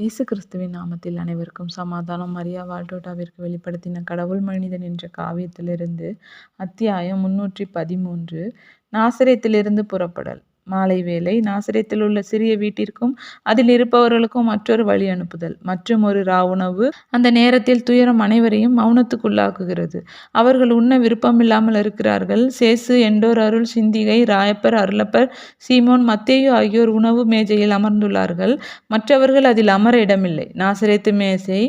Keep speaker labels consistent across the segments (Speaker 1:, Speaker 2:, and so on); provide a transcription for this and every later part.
Speaker 1: இயேசு கிறிஸ்துவின் நாமத்தில் அனைவருக்கும் சமாதானம். மரியா வால்டோட்டாவிற்கு வெளிப்படுத்தின கடவுள் மனிதன் என்ற காவியத்திலிருந்து அத்தியாயம் முன்னூற்றி பதிமூன்று நாசிரியத்திலிருந்து புறப்படல். மாலை வேளை நாசிரியத்தில் உள்ள சிறிய வீட்டிற்கும் அதில் இருப்பவர்களுக்கும் மற்றொரு வழி அனுப்புதல். மற்றும் ஒரு ராவுணவு அந்த நேரத்தில் துயரம் அனைவரையும் மௌனத்துக்குள்ளாக்குகிறது. அவர்கள் உண்ண விருப்பமில்லாமல் இருக்கிறார்கள். சேசு எண்டோர் அருள் சிந்திகை ராயப்பர் அருளப்பர் சீமோன் மத்தேயு ஆகியோர் உணவு மேஜையில் அமர்ந்துள்ளார்கள். மற்றவர்கள் அதில் அமர இடமில்லை. நாசிரியத்து மேசை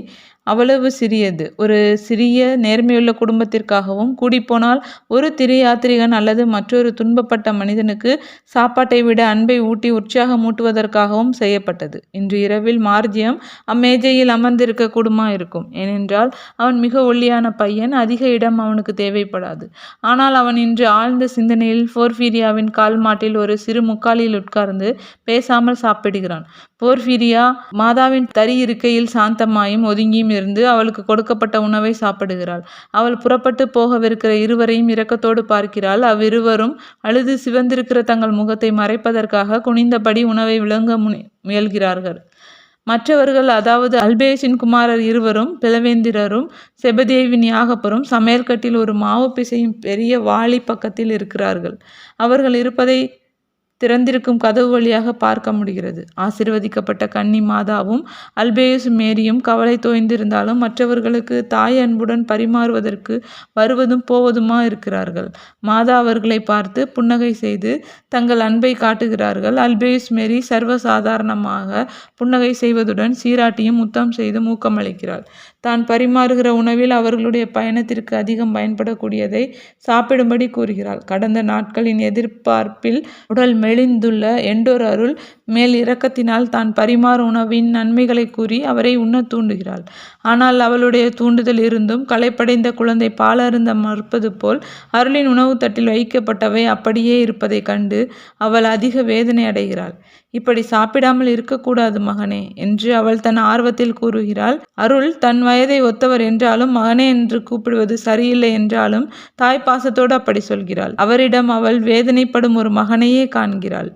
Speaker 1: அவ்வளவு சிறியது. ஒரு சிறிய நேர்மையுள்ள குடும்பத்திற்காகவும் கூடிப்போனால் ஒரு திரையாத்திரிகன் அல்லது மற்றொரு துன்பப்பட்ட மனிதனுக்கு சாப்பாட்டை விட அன்பை ஊட்டி உற்சாகம் ஊட்டுவதற்காகவும் செய்யப்பட்டது. இன்று இரவில் மார்ஜியம் அம்மேஜையில் அமர்ந்திருக்க கூடுமா இருக்கும்? ஏனென்றால் அவன் மிக ஒல்லியான பையன் அதிக இடம் அவனுக்கு தேவைப்படாது. ஆனால் அவன் இன்று ஆழ்ந்த சிந்தனையில் ஃபோர்ஃபீரியாவின் கால் மாட்டில் ஒரு சிறு முக்காலில் உட்கார்ந்து பேசாமல் சாப்பிடுகிறான். போர்ஃபீரியா மாதாவின் தறி இருக்கையில் சாந்தமாயும் ஒதுங்கியும் இருந்து அவளுக்கு கொடுக்கப்பட்ட உணவை சாப்பிடுகிறாள். அவள் புறப்பட்டு போகவிருக்கிற இருவரையும் இரக்கத்தோடு பார்க்கிறாள். அவ்விருவரும் அழுது சிவந்திருக்கிற தங்கள் முகத்தை மறைப்பதற்காக குனிந்தபடி உணவை விளங்க முயல்கிறார்கள். மற்றவர்கள் அதாவது அல்பேஷின் குமாரர் இருவரும் பிளவேந்திரரும் செபதேவின் யாகப்பரும் சமையல்கட்டில் ஒரு மாவு பிசையும் பெரிய வாளி பக்கத்தில் இருக்கிறார்கள். அவர்கள் இருப்பதை திறந்திருக்கும் கதவு வழியாக பார்க்க முடிகிறது. ஆசிர்வதிக்கப்பட்ட கன்னி மாதாவும் அல்பேயஸ் மேரியும் கவலை தோய்ந்திருந்தாலும் மற்றவர்களுக்கு தாய் அன்புடன் பரிமாறுவதற்கு வருவதும் போவதுமா இருக்கிறார்கள். மாதா அவர்களை பார்த்து புன்னகை செய்து தங்கள் அன்பை காட்டுகிறார்கள். அல்பேயஸ் மேரி சர்வசாதாரணமாக புன்னகை செய்வதுடன் சீராட்டியும் முத்தம் செய்து ஊக்கமளிக்கிறாள் தான் பரிமாறுகிற உணவில் அவர்களுடைய பயணத்திற்கு அதிகம் பயன்படக்கூடியதை சாப்பிடும்படி கூறுகிறாள். கடந்த நாட்களின் எதிர்பார்ப்பில் உடல் மெலிந்துள்ள எண்டொரு அருள் மேல் இரக்கத்தினால் தான் பரிமாறும் உணவின் நன்மைகளை கூறி அவரை உண்ண தூண்டுகிறாள். ஆனால் அவளுடைய தூண்டுதல் இருந்தும் களைப்படைந்த குழந்தை பாலருந்த மறுப்பது போல் அருளின் உணவு தட்டில் வைக்கப்பட்டவை அப்படியே இருப்பதைக் கண்டு அவள் அதிக வேதனை அடைகிறாள். இப்படி சாப்பிடாமல் இருக்கக்கூடாது மகனே என்று அவள் தன் ஆர்வத்தில் கூறுகிறாள். அருள் தன் வயதை ஒத்தவர் என்றாலும் மகனே என்று கூப்பிடுவது சரியில்லை என்றாலும் தாய் பாசத்தோடு அப்படி சொல்கிறாள். அவரிடம் அவள் வேதனைப்படும் ஒரு மகனையே காண்கிறாள்.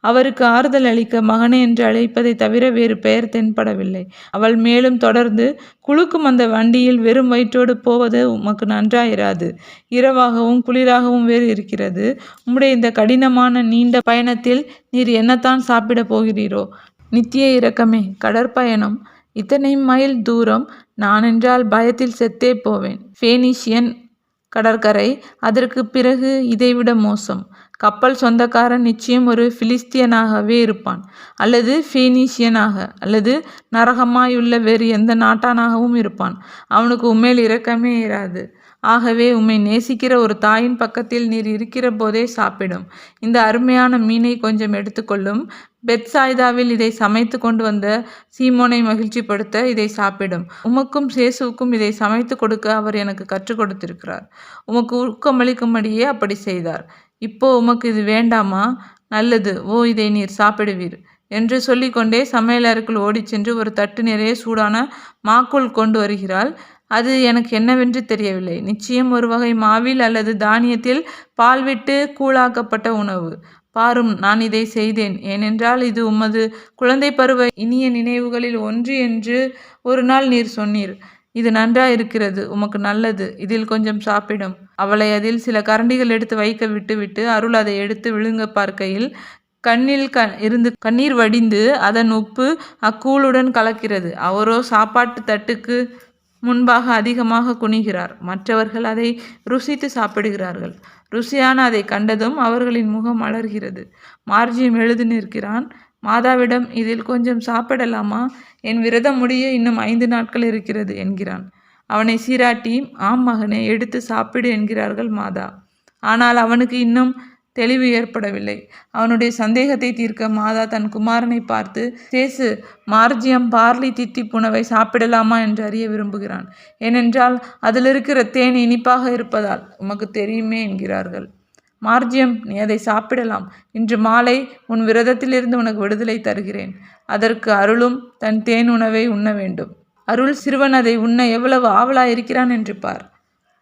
Speaker 1: அவருக்கு ஆறுதல் அளிக்க மகனே என்று அழைப்பதை தவிர வேறு பெயர் தென்படவில்லை. அவள் மேலும் தொடர்ந்து குழுக்கும் அந்த வண்டியில் வெறும் வயிற்றோடு போவது உமக்கு நன்றாயிராது. இரவாகவும் குளிராகவும் வேறு இருக்கிறது. உம்முடைய இந்த கடினமான நீண்ட பயணத்தில் நீர் என்னத்தான் சாப்பிட போகிறீரோ? நித்திய இரக்கமே கடற்பயணம் இத்தனை மைல் தூரம். நான் என்றால் பயத்தில் செத்தே போவேன். ஃபேனிஷியன் கடற்கரை. அதற்கு பிறகு இதைவிட மோசம். கப்பல் சொந்தக்காரன் நிச்சயம் ஒரு பிலிஸ்தியனாகவே இருப்பான் அல்லது ஃபீனிஷியனாக அல்லது நரகமாயுள்ள வேறு எந்த நாட்டானாகவும் இருப்பான். அவனுக்கு உண்மையில் இரக்கமே இராது. ஆகவே உம்மை நேசிக்கிற ஒரு தாயின் பக்கத்தில் நீர் இருக்கிற போதே சாப்பிடும். இந்த அருமையான மீனை கொஞ்சம் எடுத்துக்கொள்ளும். பெட்சாய்தாவில் இதை சமைத்து கொண்டு வந்த சீமோனை மகிழ்ச்சிப்படுத்த இதை சாப்பிடும். உமக்கும் சேசுவுக்கும் இதை சமைத்து கொடுக்க அவர் எனக்கு கற்றுக் கொடுத்திருக்கிறார். உமக்கு ஊக்கமளிக்கும்படியே அப்படி செய்தார். இப்போ உமக்கு இது வேண்டாமா? நல்லது. ஓ இதை நீர் சாப்பிடுவீர். என்று சொல்லிக்கொண்டே சமையலறைக்குள் ஓடிச் சென்று ஒரு தட்டு நிறைய சூடான மாக்குள் கொண்டு வருகிறாள். அது எனக்கு என்னவென்று தெரியவில்லை. நிச்சயம் ஒரு வகை மாவில் அல்லது தானியத்தில் பால் விட்டு கூழாக்கப்பட்ட உணவு. பாரும் நான் இதை செய்தேன். ஏனென்றால் இது உமது குழந்தை பருவ இனிய நினைவுகளில் ஒன்று என்று ஒரு நாள் நீர் சொன்னீர். இது நன்றாயிருக்கிறது உமக்கு நல்லது இதில் கொஞ்சம் சாப்பிடும். அவளை அதில் சில கரண்டிகள் எடுத்து வைக்க விட்டுவிட்டு அருள் அதை எடுத்து விழுங்க பார்க்கையில் கண்ணில் க இருந்து கண்ணீர் வடிந்து அதன் உப்பு அக்கூழுடன் கலக்கிறது. அவரோ சாப்பாட்டு தட்டுக்கு முன்பாக அதிகமாக குனிகிறார். மற்றவர்கள் அதை ருசித்து சாப்பிடுகிறார்கள். ருசியான அதை கண்டதும் அவர்களின் முகம் மலர்கிறது மார்ஜியம் எழுதி நிற்கிறான். மாதாவிடம் இதில் கொஞ்சம் சாப்பிடலாமா? என் விரதம் முடிய இன்னும் ஐந்து நாட்கள் இருக்கிறது என்கிறான். அவனை சீராட்டி ஆம் மகனே எடுத்து சாப்பிடு என்கிறார்கள் மாதா. ஆனால் அவனுக்கு இன்னும் தெளிவு ஏற்படவில்லை. அவனுடைய சந்தேகத்தை தீர்க்க மாதா தன் குமாரனை பார்த்து சேசு மார்ஜியம் பார்லி தித்தி புனவை சாப்பிடலாமா? என்று அறிய விரும்புகிறான். ஏனென்றால் அதில் இருக்கிற தேன் இனிப்பாக இருப்பதால் உமக்கு தெரியுமே என்கிறார்கள். மார்ஜியம் நீ அதை சாப்பிடலாம். இன்று மாலை உன் விரதத்திலிருந்து உனக்கு விடுதலை தருகிறேன். அதற்கு அருளும் தன் தேன் உணவை உண்ண வேண்டும். அருள் சிறுவன் அதை உண்ண எவ்வளவு ஆவலாயிருக்கிறான் என்று பார்.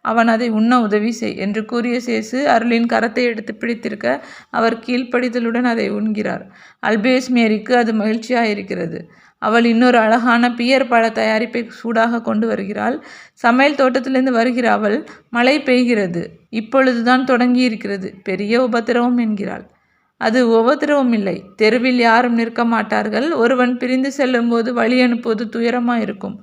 Speaker 1: அவன் அதை உண்ண உதவி செய் என்று கூறிய சேசு அருளின் கரத்தை எடுத்து பிடித்திருக்க அவர் கீழ்ப்படிதலுடன் அதை உண்கிறார். அல்பேஸ் மேரிக்கு அது மகிழ்ச்சியாக இருக்கிறது அவள் இன்னொரு அழகான பியர் பழ தயாரிப்பை சூடாக கொண்டு வருகிறாள். சமையல் தோட்டத்திலிருந்து வருகிற அவள் மழை பெய்கிறது. இப்பொழுதுதான் தொடங்கி இருக்கிறது பெரிய உபத்திரவம் என்கிறாள். அது உபத்திரவம் இல்லை. தெருவில் யாரும் நிற்க மாட்டார்கள். ஒருவன் பிரிந்து செல்லும்போது வழி அனுப்புவது துயரமாயிருக்கும்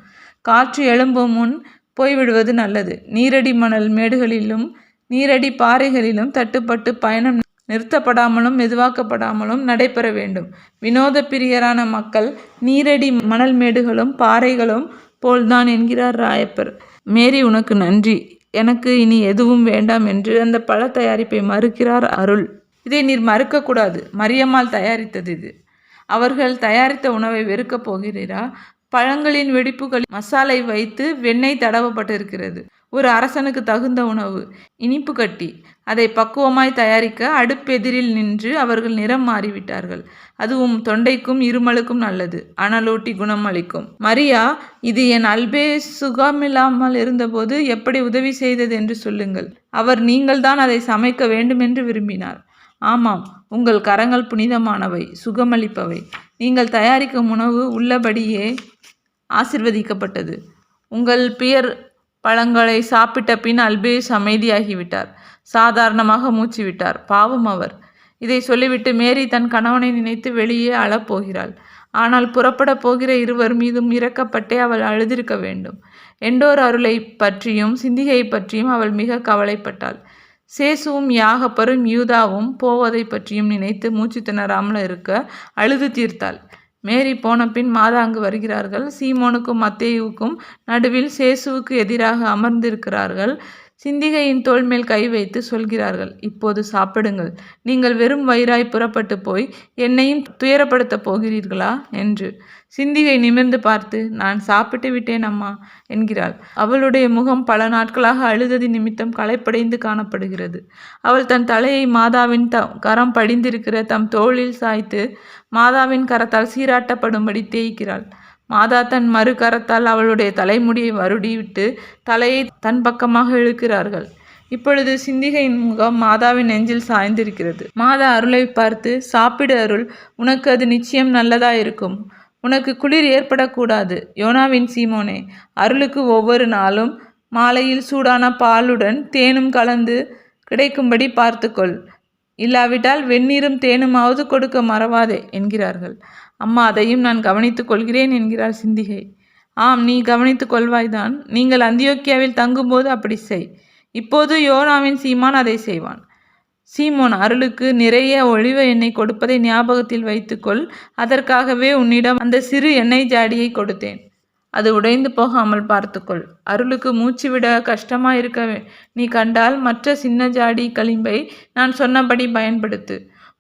Speaker 1: காற்று எழும்பும் முன் போய்விடுவது நல்லது. நீரடி மணல் மேடுகளிலும் நீரடி பாறைகளிலும் தட்டுப்பட்டு பயணம் நிறுத்தப்படாமலும் மெதுவாக்கப்படாமலும் நடைபெற வேண்டும். வினோத பிரியரான மக்கள் நீரடி மணல் மேடுகளும் பாறைகளும் போல்தான் என்கிறார் ராயப்பர். மேரி உனக்கு நன்றி. எனக்கு இனி எதுவும் வேண்டாம் என்று அந்த பழ தயாரிப்பை மறுக்கிறார் அருள். இதை நீர் மறுக்கக்கூடாது. மரியம்மாள் தயாரித்தது இது. அவர்கள் தயாரித்த உணவை வெறுக்கப் போகிறீரா? பழங்களின் வெடிப்புகளில் மசாலை வைத்து வெண்ணெய் தடவப்பட்டிருக்கிறது. ஒரு அரசனுக்கு தகுந்த உணவு. இனிப்பு கட்டி. அதை பக்குவமாய் தயாரிக்க அடுப்பெதிரில் நின்று அவர்கள் நிறம் மாறிவிட்டார்கள். அதுவும் தொண்டைக்கும் இருமலுக்கும் நல்லது. அனலோட்டி குணம் அளிக்கும். மரியா இது என் அல்பே சுகமில்லாமல் இருந்தபோது எப்படி உதவி செய்தது என்று சொல்லுங்கள். அவர் நீங்கள்தான் அதை சமைக்க வேண்டும் என்று விரும்பினார். ஆமாம் உங்கள் கரங்கள் புனிதமானவை சுகமளிப்பவை. நீங்கள் தயாரிக்கும் உணவு உள்ளபடியே ஆசிர்வதிக்கப்பட்டது. உங்கள் பியர் பழங்களை சாப்பிட்ட பின் அல்பேஸ் அமைதியாகிவிட்டார் சாதாரணமாக மூச்சு விட்டார் பாவம் அவர். இதை சொல்லிவிட்டு மேரி தன் கணவனை நினைத்து வெளியே அழப்போகிறாள். ஆனால் புறப்பட போகிற இருவர் மீதும் இறக்கப்பட்டே அவள் அழுதிருக்க வேண்டும். எண்டோர் அருளை பற்றியும் சிந்திகையை பற்றியும் அவள் மிக கவலைப்பட்டாள். சேசுவும் யாகப்பரும் யூதாவும் போவதை பற்றியும் நினைத்து மூச்சு திணறாமல் இருக்க அழுது தீர்த்தாள். மேரி போன பின் மாதாங்கு வருகிறார்கள். சீமோனுக்கும் மத்தேயுவுக்கும் நடுவில் சேசுவுக்கு எதிராக அமர்ந்திருக்கிறார்கள். சிந்திகையின் தோல் மேல் கை வைத்து சொல்கிறார்கள் இப்போது சாப்பிடுங்கள். நீங்கள் வெறும் வயிறாய் புறப்பட்டு போய் என்னையும் துயரப்படுத்தப் போகிறீர்களா? என்று. சிந்திகை நிமிர்ந்து பார்த்து நான் சாப்பிட்டு விட்டேன் அம்மா என்கிறாள். அவளுடைய முகம் பல நாட்களாக அழுததி நிமித்தம் களைப்படைந்து காணப்படுகிறது. அவள் தன் தலையை மாதாவின் த கரம் படிந்திருக்கிற தம் தோளில் சாய்த்து மாதாவின் கரத்தால் சீராட்டப்படும்படி தேய்க்கிறாள். மாதா தன் மறுகரத்தால் அவளுடைய தலைமுடியை வருடிவிட்டு தலையை தன் பக்கமாக இழுக்கிறார்கள். இப்பொழுது சிந்திகையின் முகம் மாதாவின் நெஞ்சில் சாய்ந்திருக்கிறது. மாதா அருளை பார்த்து சாப்பிடு அருள் உனக்கு அது நிச்சயம் நல்லதா இருக்கும் உனக்கு குளிர் ஏற்படக்கூடாது. யோனாவின் சீமோனே அருளுக்கு ஒவ்வொரு நாளும் மாலையில் சூடான பாலுடன் தேனும் கலந்து கிடைக்கும்படி பார்த்துக்கொள். இல்லாவிட்டால் வெந்நீரும் தேனுமாவது கொடுக்க மறவாதே என்கிறார்கள். அம்மா அதையும் நான் கவனித்துக் கொள்கிறேன் என்கிறார் சிந்திகை. ஆம் நீ கவனித்துக் கொள்வாய்தான். நீங்கள் அந்தியோக்கியாவில் தங்கும்போது அப்படி செய். இப்போது யோனாவின் சீமான் அதை செய்வான். சீமோன் அருளுக்கு நிறைய ஒளிவ எண்ணெய் கொடுப்பதை ஞாபகத்தில் வைத்துக்கொள். அதற்காகவே உன்னிடம் அந்த சிறு எண்ணெய் ஜாடியை கொடுத்தேன். அது உடைந்து போகாமல் பார்த்துக்கொள். அருளுக்கு மூச்சு விட கஷ்டமாயிருக்க நீ கண்டால் மற்ற சின்ன ஜாடி களிம்பை நான் சொன்னபடி பயன்படுத்து.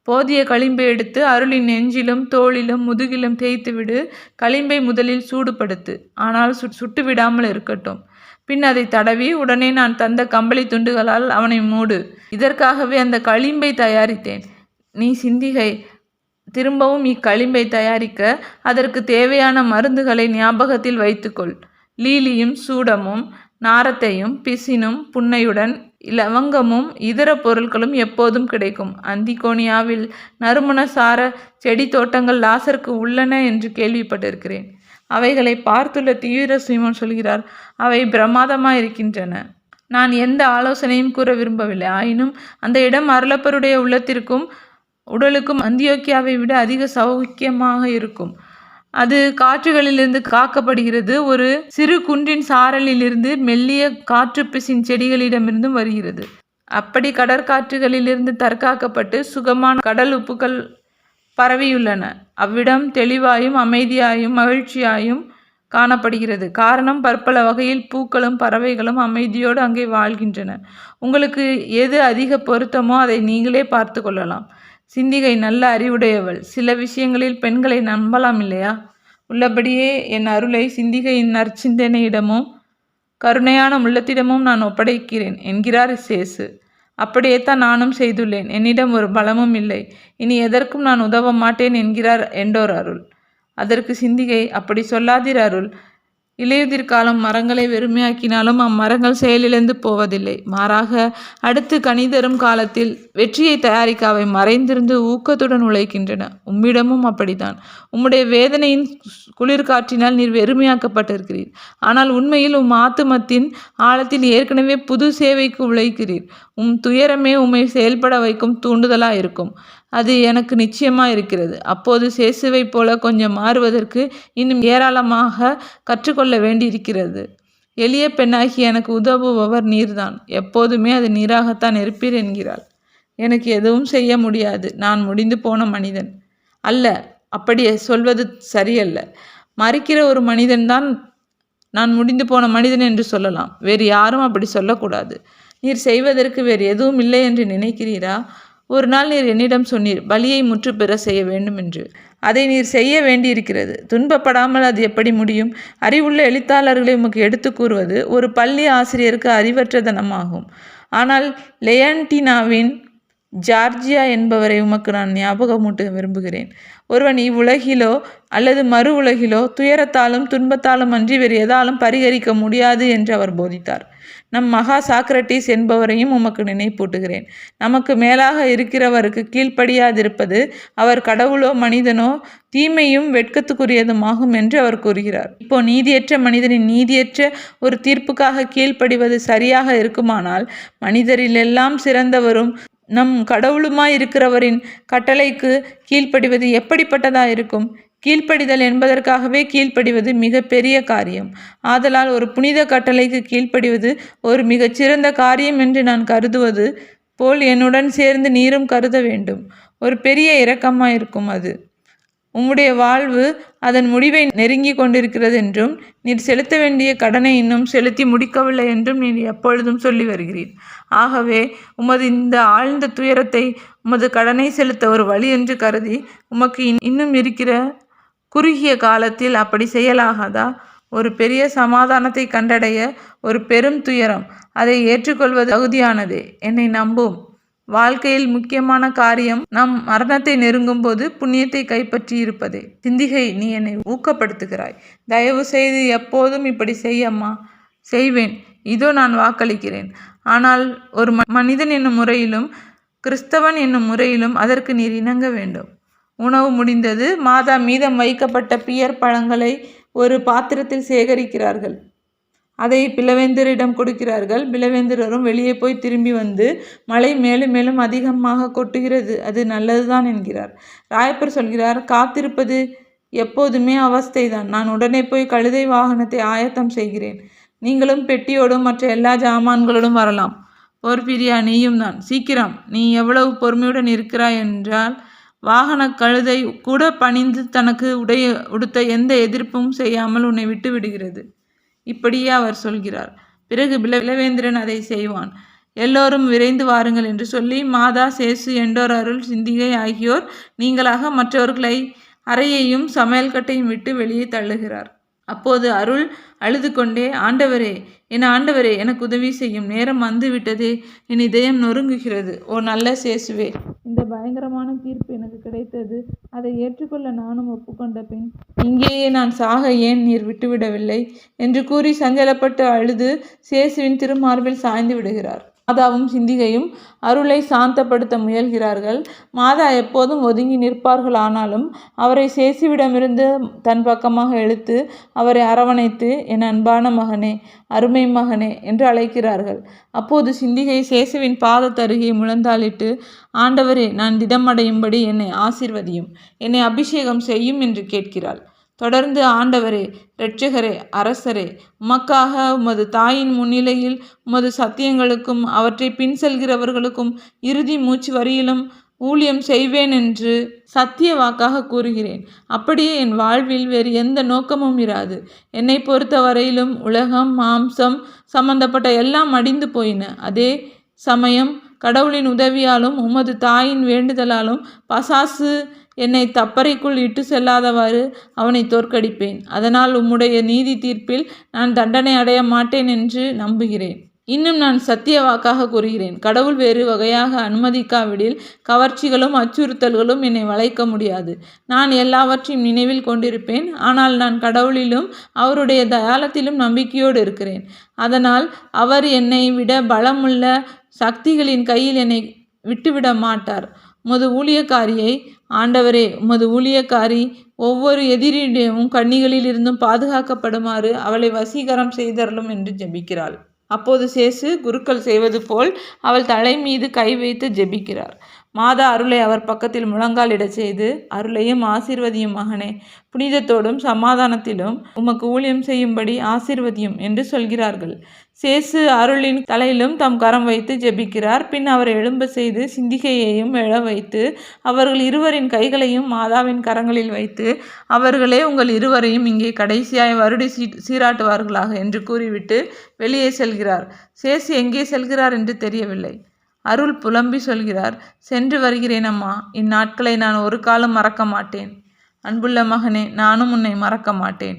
Speaker 1: போதிய களிம்பை எடுத்து அருளின் நெஞ்சிலும் தோளிலும் முதுகிலும் தேய்த்து விடு. களிம்பை முதலில் சூடுபடுத்து. ஆனால் சு சுட்டு விடாமல் இருக்கட்டும். பின் அதை தடவி உடனே நான் தந்த கம்பளி துண்டுகளால் அவனை மூடு. இதற்காகவே அந்த களிம்பை தயாரித்தேன். நீ சிந்திகை. திரும்பவும் இக்களிம்பை தயாரிக்க அதற்கு தேவையான மருந்துகளை ஞாபகத்தில் வைத்துக்கொள். லீலியும் சூடமும் நாரத்தையும் பிசினும் புன்னையுடன் லவங்கமும் இதர பொருட்களும் எப்போதும் கிடைக்கும். அந்திகோனியாவில் நறுமணசார செடி தோட்டங்கள் லாசருக்கு உள்ளன என்று கேள்விப்பட்டிருக்கிறேன். அவைகளை பார்த்துள்ள தீவிர சீமன் சொல்கிறார் அவை பிரமாதமாக இருக்கின்றன நான் எந்த ஆலோசனையும் கூற விரும்பவில்லை. ஆயினும் அந்த இடம் அருளப்பருடைய உள்ளத்திற்கும் உடலுக்கும் அந்தியோக்கியாவை விட அதிக சௌக்கியமாக இருக்கும். அது காற்றுகளிலிருந்து காக்கப்படுகிறது. ஒரு சிறு குன்றின் சாரலிலிருந்து மெல்லிய காற்று பிசின் செடிகளிடமிருந்தும் வருகிறது. அப்படி கடற்காற்றுகளிலிருந்து தற்காக்கப்பட்டு சுகமான கடல் உப்புகள் பரவியுள்ளன. அவ்விடம் தெளிவாயும் அமைதியாயும் மகிழ்ச்சியாயும் காணப்படுகிறது. காரணம் பற்பல வகையில் பூக்களும் பறவைகளும் அமைதியோடு அங்கே வாழ்கின்றன. உங்களுக்கு எது அதிக பொருத்தமோ அதை நீங்களே பார்த்து கொள்ளலாம். சிந்திகை நல்ல அறிவுடையவள். சில விஷயங்களில் பெண்களை நம்பலாம் இல்லையா? உள்ளபடியே என் அருளை சிந்திகையின் நற்சிந்தனையிடமும் கருணையான உள்ளத்திடமும் நான் ஒப்படைக்கிறேன் என்கிறார் சேசு அப்படியே தான் நானும் செய்துள்ளேன். என்னிடம் ஒரு பலமும் இல்லை. இனி எதற்கும் நான் உதவ மாட்டேன் என்கிறார் எண்டோர் அருள். அதற்கு சிந்திகை அப்படி சொல்லாதீர் அருள். இலையுதிர் காலம் மரங்களை வெறுமையாக்கினாலும் அம்மரங்கள் செயலிழந்து போவதில்லை. மாறாக அடுத்து கனிதரும் காலத்தில் வெற்றியை தயாரிக்க அவை மறைந்திருந்து ஊக்கத்துடன் உழைக்கின்றன. உம்மிடமும் அப்படித்தான். உம்முடைய வேதனையின் குளிர்காற்றினால் நீர் வெறுமையாக்கப்பட்டிருக்கிறீர். ஆனால் உண்மையில் உம் ஆத்துமத்தின் ஆழத்தில் ஏற்கனவே புது சேவைக்கு உழைக்கிறீர். உம் துயரமே உம்மை செயல்பட வைக்கும் தூண்டுதலாக இருக்கும் அது எனக்கு நிச்சயமாக இருக்கிறது. அப்போது சேசுவைப் போல கொஞ்சம் மாறுவதற்கு இன்னும் ஏராளமாக கற்றுக்கொள்ள வேண்டியிருக்கிறது. எளிய பெண்ணாகி எனக்கு உதவுபவர் நீர்தான். எப்போதுமே அது நீராகத்தான் இருப்பீர் என்கிறாள். எனக்கு எதுவும் செய்ய முடியாது. நான் முடிந்து போன மனிதன். அல்ல அப்படி சொல்வது சரியல்ல. மறிக்கிற ஒரு மனிதன்தான் நான் முடிந்து போன மனிதன் என்று சொல்லலாம். வேறு யாரும் அப்படி சொல்லக்கூடாது. நீர் செய்வதற்கு வேறு எதுவும் இல்லை என்று நினைக்கிறீரா? ஒரு நாள் நீர் என்னிடம் சொன்னீர் பலியை முற்று பெற செய்ய வேண்டும் என்று. அதை நீர் செய்ய வேண்டியிருக்கிறது. துன்பப்படாமல் அது எப்படி முடியும்? அறிவுள்ள எழுத்தாளர்களை உமக்கு எடுத்து கூறுவது ஒரு பள்ளி ஆசிரியருக்கு அறிவற்றதனமாகும் ஆனால் லெயன்டினாவின் ஜார்ஜியா என்பவரை உமக்கு நான் ஞாபகமூட்ட விரும்புகிறேன். ஒருவன் இவ்வுலகிலோ அல்லது மறு உலகிலோ துயரத்தாலும் துன்பத்தாலும் அன்றி வேறு எதாலும் பரிகரிக்க முடியாது என்று அவர் போதித்தார். நம் மகா சாக்ரட்டிஸ் என்பவரையும் உமக்கு நினைப்பூட்டுகிறேன். நமக்கு மேலாக இருக்கிறவருக்கு கீழ்ப்படியாதிருப்பது அவர் கடவுளோ மனிதனோ தீமையும் வெட்கத்துக்குரியதுமாகும் என்று அவர் கூறுகிறார். இப்போ நீதியற்ற மனிதனின் நீதியற்ற ஒரு தீர்ப்புக்காக கீழ்ப்படிவது சரியாக இருக்குமானால் மனிதரிலெல்லாம் சிறந்தவரும் நம் கடவுளுமாய் இருக்கிறவரின் கட்டளைக்கு கீழ்ப்படிவது எப்படிப்பட்டதாக இருக்கும் கீழ்ப்படிதல் என்பதற்காகவே கீழ்ப்படிவது மிக பெரிய காரியம். ஆதலால் ஒரு புனித கட்டளைக்கு கீழ்ப்படிவது ஒரு மிகச்சிறந்த காரியம் என்று நான் கருதுவது போல் என்னுடன் சேர்ந்து நீரும் கருத வேண்டும். ஒரு பெரிய இரக்கமாயிருக்கும் அது. உம்முடைய வாழ்வு அதன் முடிவை நெருங்கி கொண்டிருக்கிறது என்றும் நீர் செலுத்த வேண்டிய கடனை இன்னும் செலுத்தி முடிக்கவில்லை என்றும் நீர் எப்பொழுதும் சொல்லி வருகிறீர். ஆகவே உமது இந்த ஆழ்ந்த துயரத்தை உமது கடனை செலுத்த ஒரு வழி என்று கருதி உமக்கு இன்னும் இருக்கிற குறுகிய காலத்தில் அப்படி செய்யலாகாதா? ஒரு பெரிய சமாதானத்தை கண்டடைய ஒரு பெரும் துயரம். அதை ஏற்றுக்கொள்வது தகுதியானதே. என்னை நம்பும். வாழ்க்கையில் முக்கியமான காரியம் நம் மரணத்தை நெருங்கும் போது புண்ணியத்தை கைப்பற்றி இருப்பதே. சிந்திகை நீ என்னை ஊக்கப்படுத்துகிறாய். தயவு செய்து எப்போதும் இப்படி செய்யம்மா. செய்வேன். இதோ நான் வாக்களிக்கிறேன். ஆனால் ஒரு மனிதன் என்னும் முறையிலும் கிறிஸ்தவன் என்னும் முறையிலும் அதற்கு நீர் இணங்க வேண்டும். உணவு முடிந்தது. மாதா மீதம் வைக்கப்பட்ட பியர் பழங்களை ஒரு பாத்திரத்தில் சேகரிக்கிறார்கள். அதை பிளவேந்தரிடம் கொடுக்கிறார்கள். பிளவேந்தரரும் வெளியே போய் திரும்பி வந்து மழை மேலும் மேலும் அதிகமாக கொட்டுகிறது. அது நல்லதுதான் என்கிறார். ராயப்பர் சொல்கிறார் காத்திருப்பது எப்போதுமே அவஸ்தைதான். நான் உடனே போய் கழுதை வாகனத்தை ஆயத்தம் செய்கிறேன். நீங்களும் பெட்டியோடும் மற்ற எல்லா ஜாமான்களோடும் வரலாம். போர்பிரியா நீயும் தான். சீக்கிரம். நீ எவ்வளவு பொறுமையுடன் இருக்கிறாய் என்றால் வாகன கழுதை கூட பணிந்து தனக்கு உடைய உடுத்த எந்த எதிர்ப்பும் செய்யாமல் உன்னை விட்டு விடுகிறது. இப்படியே அவர் சொல்கிறார். பிறகு பிளவேந்திரன் அதை செய்வான். எல்லோரும் விரைந்து வாருங்கள் என்று சொல்லி மாதா சேசு எண்டோர் அருள் சிந்திகை ஆகியோர் நீங்களாக மற்றவர்களை அறையையும் சமையல் கட்டையும் விட்டு வெளியே தள்ளுகிறார். அப்போது அருள் அழுது கொண்டே ஆண்டவரே என் ஆண்டவரே எனக்கு உதவி செய்யும். நேரம் வந்து விட்டதே என் இதயம் நொறுங்குகிறது. ஓ நல்ல சேசுவே. இந்த பயங்கரமான தீர்ப்பு எனக்கு கிடைத்தது. அதை ஏற்றுக்கொள்ள நானும் ஒப்புக்கொண்ட பின் இங்கேயே நான் சாக ஏன் நீர் விட்டுவிடவில்லை? என்று கூறி சஞ்சலப்பட்டு அழுது சேசுவின் திருமார்பில் சாய்ந்து விடுகிறார். மாதாவும் சிந்திகையும் அருளை சாந்தப்படுத்த முயல்கிறார்கள். மாதா எப்போதும் ஒதுங்கி நிற்பார்கள் ஆனாலும் அவரை சேசிவிடமிருந்து தன் பக்கமாக இழுத்து அவரை அரவணைத்து என் அன்பான மகனே அருமை மகனே என்று அழைக்கிறார்கள். அப்போது சிந்திகை சேசுவின் பாதத்தருகே முழந்தாளிட்டு ஆண்டவரே நான் திடமடையும்படி என்னை ஆசிர்வதியும் என்னை அபிஷேகம் செய்யும் என்று கேட்கிறாள். தொடர்ந்து ஆண்டவரே இரட்சகரே அரசரே உமக்காக உமது தாயின் முன்னிலையில் உமது சத்தியங்களுக்கும் அவற்றை பின் செல்கிறவர்களுக்கும் இறுதி மூச்சு வரியிலும் ஊழியம் செய்வேன் என்று சத்திய வாக்காக கூறுகிறேன். அப்படியே என் வாழ்வில் வேறு எந்த நோக்கமும் இராது. என்னை பொறுத்த வரையிலும் உலகம் மாம்சம் சம்பந்தப்பட்ட எல்லாம் அடிந்து போயின. அதே சமயம் கடவுளின் உதவியாலும் உமது தாயின் வேண்டுதலாலும் பசாசு என்னை தப்பறைக்குள் இட்டு செல்லாதவாறு அவனை தோற்கடிப்பேன். அதனால் உம்முடைய நீதி தீர்ப்பில் நான் தண்டனை அடைய மாட்டேன் என்று நம்புகிறேன். இன்னும் நான் சத்திய வாக்காக கூறுகிறேன். கடவுள் வேறு வகையாக அனுமதிக்காவிடில் கவர்ச்சிகளும் அச்சுறுத்தல்களும் என்னை வளைக்க முடியாது. நான் எல்லாவற்றையும் நினைவில் கொண்டிருப்பேன். ஆனால் நான் கடவுளிலும் அவருடைய தயாளத்திலும் நம்பிக்கையோடு இருக்கிறேன். அதனால் அவர் என்னை விட பலமுள்ள சக்திகளின் கையில் என்னை விட்டுவிட மாட்டார். உமது ஊழியக்காரியை ஆண்டவரே உமது ஊழியக்காரி ஒவ்வொரு எதிரியிடமும் கண்ணிகளில் இருந்தும் பாதுகாக்கப்படுமாறு அவளை வசீகரம் செய்தரலும் என்று ஜெபிக்கிறாள். அப்போது சேசு குருக்கள் செய்வது போல் அவள் தலை மீது கை வைத்து ஜெபிக்கிறார். மாதா அருளை அவர் பக்கத்தில் முழங்காலிடச் செய்து அருளையும் ஆசீர்வதியும் மகனே புனிதத்தோடும் சமாதானத்திலும் உமக்கு ஊழியம் செய்யும்படி ஆசீர்வதியும் என்று சொல்கிறார்கள். சேசு அருளின் தலையிலும் தம் கரம் வைத்து ஜெபிக்கிறார். பின் அவரை எழும்ப செய்து சிந்திகையையும் எழ வைத்து அவர்கள் இருவரின் கைகளையும் மாதாவின் கரங்களில் வைத்து அவர்களே உங்கள் இருவரையும் இங்கே கடைசியாய் வருடி சீ சீராட்டுவார்களாக என்று கூறிவிட்டு வெளியே செல்கிறார். சேசு எங்கே செல்கிறார் என்று தெரியவில்லை. அருள் புலம்பி சொல்கிறார் சென்று வருகிறேன் அம்மா இந்நாட்களை நான் ஒரு காலம் மறக்க மாட்டேன். அன்புள்ள மகனே நானும் உன்னை மறக்க மாட்டேன்.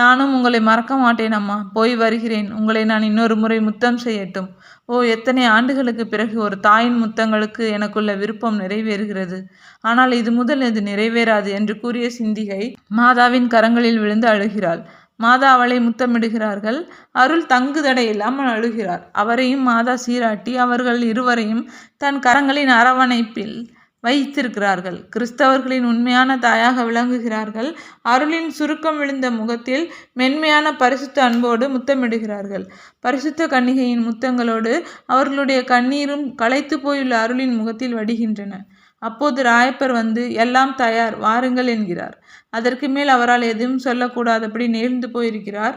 Speaker 1: நானும் உங்களை மறக்க மாட்டேன் அம்மா போய் வருகிறேன். உங்களை நான் இன்னொரு முறை முத்தம் செய்யட்டும். ஓ எத்தனை ஆண்டுகளுக்கு பிறகு ஒரு தாயின் முத்தங்களுக்கு எனக்குள்ள விருப்பம் நிறைவேறுகிறது. ஆனால் இது முதல் இது நிறைவேறாது என்று கூறிய சிந்திகை மாதாவின் கரங்களில் விழுந்து அழுகிறாள். மாதா அவளை முத்தமிடுகிறார்கள். அருள் தங்குதடை இல்லாமல் அழுகிறார். அவரையும் மாதா சீராட்டி அவர்கள் இருவரையும் தன் கரங்களின் அரவணைப்பில் வைத்திருக்கிறார்கள். கிறிஸ்தவர்களின் உண்மையான தாயாக விளங்குகிறார்கள். அருளின் சுருக்கம் விழுந்த முகத்தில் மென்மையான பரிசுத்த அன்போடு முத்தமிடுகிறார்கள். பரிசுத்த கன்னிகையின் முத்தங்களோடு அவர்களுடைய கண்ணீரும் களைத்து போயுள்ள அருளின் முகத்தில் வடிகின்றன. அப்போது ராயப்பர் வந்து எல்லாம் தயார் வாருங்கள் என்கிறார். அதற்கு மேல் அவரால் எதுவும் சொல்லக்கூடாதபடி நேர்ந்து போயிருக்கிறார்.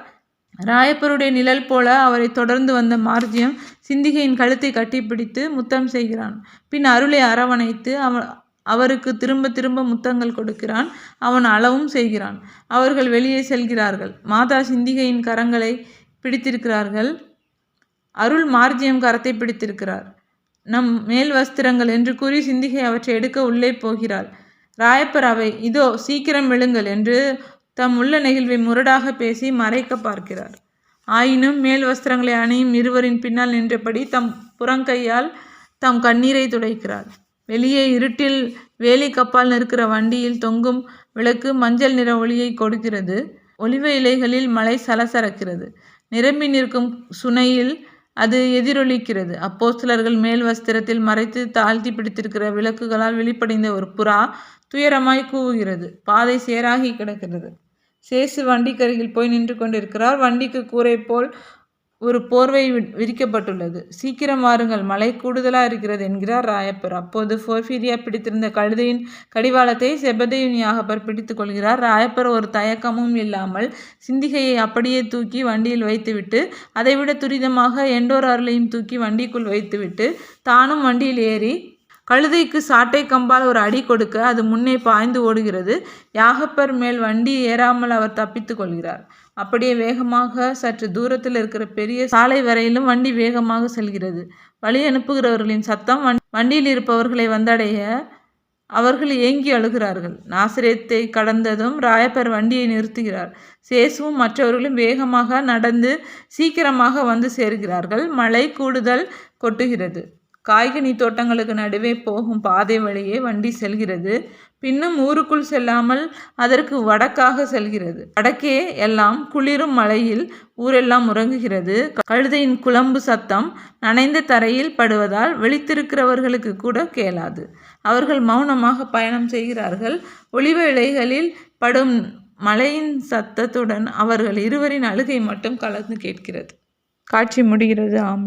Speaker 1: ராயப்பருடைய நிழல் போல அவரை தொடர்ந்து வந்த மார்ஜியம் சிந்திகையின் கழுத்தை கட்டிப்பிடித்து முத்தம் செய்கிறான். பின் அருளை அரவணைத்து அவ அவருக்கு திரும்ப திரும்ப முத்தங்கள் கொடுக்கிறான். அவன் அளவும் செய்கிறான். அவர்கள் வெளியே செல்கிறார்கள். மாதா சிந்திகையின் கரங்களை பிடித்திருக்கிறார்கள். அருள் மார்ஜியம் கரத்தை பிடித்திருக்கிறார். நம் மேல் வஸ்திரங்கள் என்று கூறி சிந்திகை அவற்றை எடுக்க உள்ளே போகிறாள். ராயப்பர் அவை இதோ சீக்கிரம் விழுங்கள் என்று தம் உள்ள நெகிழ்வை முரடாக பேசி மறைக்க பார்க்கிறார். ஆயினும் மேல் வஸ்திரங்களை அணியும் இருவரின் பின்னால் நின்றபடி தம் புறங்கையால் தம் கண்ணீரை துடைக்கிறார் வெளியே இருட்டில் வேலி கப்பால் நிற்கிற வண்டியில் தொங்கும் விளக்கு மஞ்சள் நிற ஒளியை கொடுக்கிறது. ஒலிவ இலைகளில் மழை சலசரக்கிறது நிரம்பி நிற்கும் சுனையில் அது எதிரொலிக்கிறது. அப்போஸ்தலர்கள் மேல் வஸ்திரத்தில் மறைத்து தாழ்த்தி பிடித்திருக்கிற விளக்குகளால் வெளிப்படைந்த ஒரு புறா துயரமாய் கூவுகிறது. பாதை சேராகி கிடக்கிறது. சேசு வண்டிக்கருகில் போய் நின்று கொண்டிருக்கிறார். வண்டிக்கு கூரை போல் ஒரு போர்வை விரிக்கப்பட்டுள்ளது. சீக்கிரம் வாருங்கள். மழை கூடுதலா இருக்கிறது என்கிறார் ராயப்பர். அப்போது போர்ஃபீரியா பிடித்திருந்த கழுதையின் கடிவாளத்தை செபதையின் யாகப்பர் பிடித்துக் கொள்கிறார். ராயப்பர் ஒரு தயக்கமும் இல்லாமல் சிந்திகையை அப்படியே தூக்கி வண்டியில் வைத்துவிட்டு அதைவிட துரிதமாக எண்டோர் அருளையும் தூக்கி வண்டிக்குள் வைத்துவிட்டு தானும் வண்டியில் ஏறி கழுதைக்கு சாட்டை கம்பால் ஒரு அடி கொடுக்க அது முன்னே பாய்ந்து ஓடுகிறது. யாகப்பர் மேல் வண்டி ஏறாமல் அவர் தப்பித்து கொள்கிறார். அப்படியே வேகமாக சற்று தூரத்தில் இருக்கிற பெரிய சாலை வரையிலும் வண்டி வேகமாக செல்கிறது. வழி அனுப்புகிறவர்களின் சத்தம் வண்டியில் இருப்பவர்களை வந்தடைய அவர்கள் ஏங்கி அழுகிறார்கள். நாசிரியத்தை கடந்ததும் ராயப்பர் வண்டியை நிறுத்துகிறார். சேசுவும் மற்றவர்களும் வேகமாக நடந்து சீக்கிரமாக வந்து சேர்கிறார்கள். மழை கூடுதல் கொட்டுகிறது. காய்கனி தோட்டங்களுக்கு நடுவே போகும் பாதை வழியே வண்டி செல்கிறது. பின்னும் ஊருக்குள் செல்லாமல் அதற்கு வடக்காக செல்கிறது. வடக்கே எல்லாம் குளிரும் மழையில் ஊரெல்லாம் உறங்குகிறது. கழுதையின் குழம்பு சத்தம் நனைந்த தரையில் படுவதால் வெளித்திருக்கிறவர்களுக்கு கூட கேளாது. அவர்கள் மௌனமாக பயணம் செய்கிறார்கள். ஒளிவ இலைகளில் படும் மழையின் சத்தத்துடன் அவர்கள் இருவரின் அழுகை மட்டும் கலந்து கேட்கிறது. காட்சி முடிகிறது. ஆமை